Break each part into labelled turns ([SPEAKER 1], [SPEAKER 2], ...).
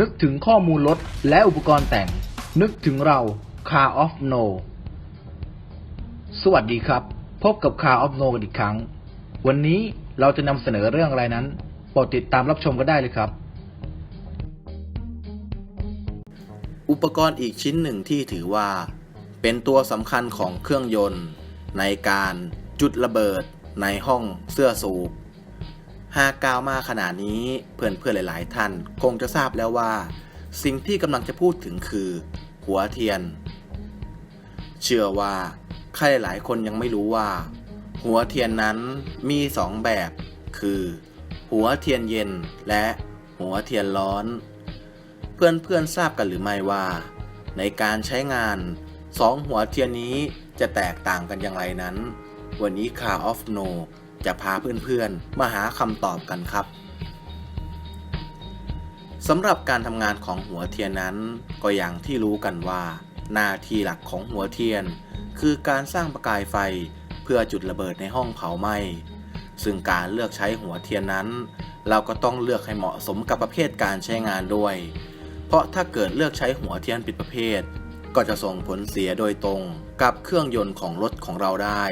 [SPEAKER 1] นึกถึงข้อมูลรถและอุปกรณ์แต่ง นึกถึงเรา Car of No สวัสดีครับ พบกับ Car of No กันอีกครั้ง วันนี้เราจะนำเสนอเรื่องอะไรนั้นโปรดติดตามรับชมกันได้เลยครับ
[SPEAKER 2] อุปกรณ์อีกชิ้นหนึ่งที่ถือว่า เป็นตัวสำคัญของเครื่องยนต์ ในการจุดระเบิดในห้องเสื้อสูบ หากกล่าวมาขนาดนี้เพื่อนๆหลาย ๆ ท่านคงจะทราบแล้วว่า สิ่งที่กำลังจะพูดถึงคือ หัวเทียน เชื่อว่าใครหลายคนยังไม่รู้ว่า หัวเทียนนั้นมีสองแบบ คือ หัวเทียนเย็นและหัวเทียนร้อน เพื่อนๆทราบกันหรือไม่ว่า ในการใช้งานสองหัวเทียนนี้จะแตกต่างกันอย่างไรนั้น วันนี้ Car of No จะพาเพื่อนๆ มาหาคำตอบกันครับสำหรับการทำงานของหัวเทียนนั้นก็อย่างที่รู้กันว่า หน้าที่หลักของหัวเทียน คือการสร้างประกายไฟเพื่อจุดระเบิดในห้องเผาไหม้ซึ่งการเลือกใช้หัวเทียนนั้น เราก็ต้องเลือกให้เหมาะสมกับประเภทการใช้งานด้วย เพราะถ้าเกิดเลือกใช้หัวเทียนผิดประเภท ก็จะส่งผลเสียโดยตรงกับเครื่องยนต์ของรถของเราได้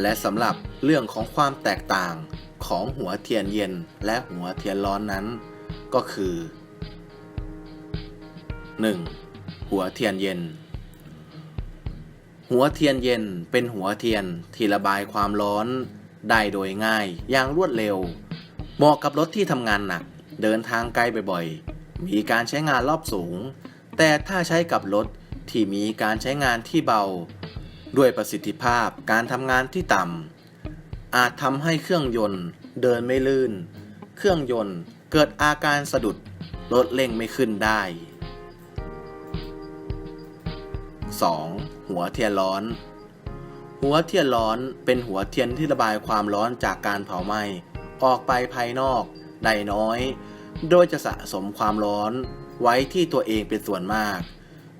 [SPEAKER 2] และสำหรับเรื่องของความแตกต่างของหัวเทียนเย็นและหัวเทียนร้อนนั้น ก็คือ 1. หัวเทียนเย็น หัวเทียนเย็นเป็นหัวเทียนที่ระบายความร้อน ได้โดยง่ายอย่างรวดเร็ว เหมาะกับรถที่ทำงานหนักเดินทางไกลบ่อยๆ มีการใช้งานรอบสูง แต่ถ้าใช้กับรถที่มีการใช้งานที่เบา ด้วยประสิทธิภาพการทำงานที่ต่ำอาจทำให้เครื่องยนต์เดินไม่ลื่น เครื่องยนต์เกิดอาการสะดุดรถเร่งไม่ขึ้นได้ 2. หัวเทียนร้อน หัวเทียนร้อนเป็นหัวเทียนที่ระบายความร้อนจากการเผาไหม้ออกไปภายนอกได้น้อย โดยจะสะสมความร้อนไว้ที่ตัวเองเป็นส่วนมาก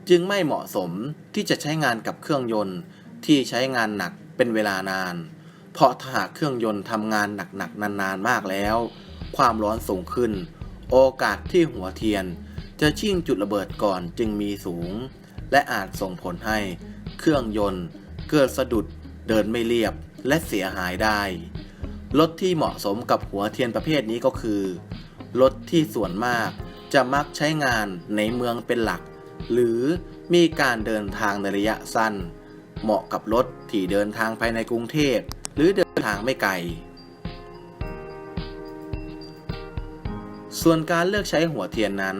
[SPEAKER 2] จึงไม่เหมาะสมที่จะใช้งานกับเครื่องยนต์ ที่ใช้งานหนักเป็นเวลานาน เพราะถ้าหากเครื่องยนต์ทำงานหนักๆนานๆมากแล้ว ความร้อนสูงขึ้น โอกาสที่หัวเทียน จะชิ่งจุดระเบิดก่อนจึงมีสูง และอาจส่งผลให้เครื่องยนต์ เกิดสะดุดเดินไม่เรียบและเสียหายได้รถที่เหมาะสมกับหัวเทียนประเภทนี้ก็คือรถที่ส่วนมากจะมักใช้งานในเมืองเป็นหลัก หรือมีการเดินทางในระยะสั้น เหมาะกับรถที่เดินทางภายในกรุงเทพ หรือเดินทางไม่ไกล ส่วนการเลือกใช้หัวเทียนนั้น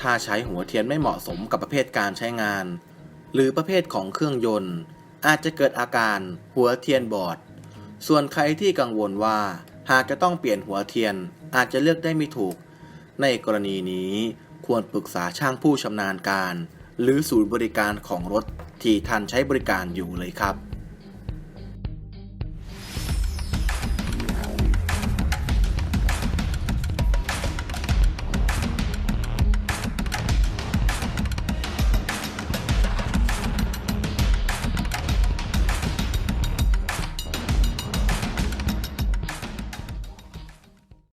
[SPEAKER 2] ถ้าใช้หัวเทียนไม่เหมาะสมกับประเภทการใช้งาน หรือประเภทของเครื่องยนต์ อาจจะเกิดอาการหัวเทียนบอด ส่วนใครที่กังวลว่าหากจะต้องเปลี่ยนหัวเทียนอาจจะเลือกได้ไม่ถูก ในกรณีนี้ควรปรึกษาช่างผู้ชำนาญการ หรือศูนย์บริการของรถที่ท่านใช้บริการอยู่เลยครับ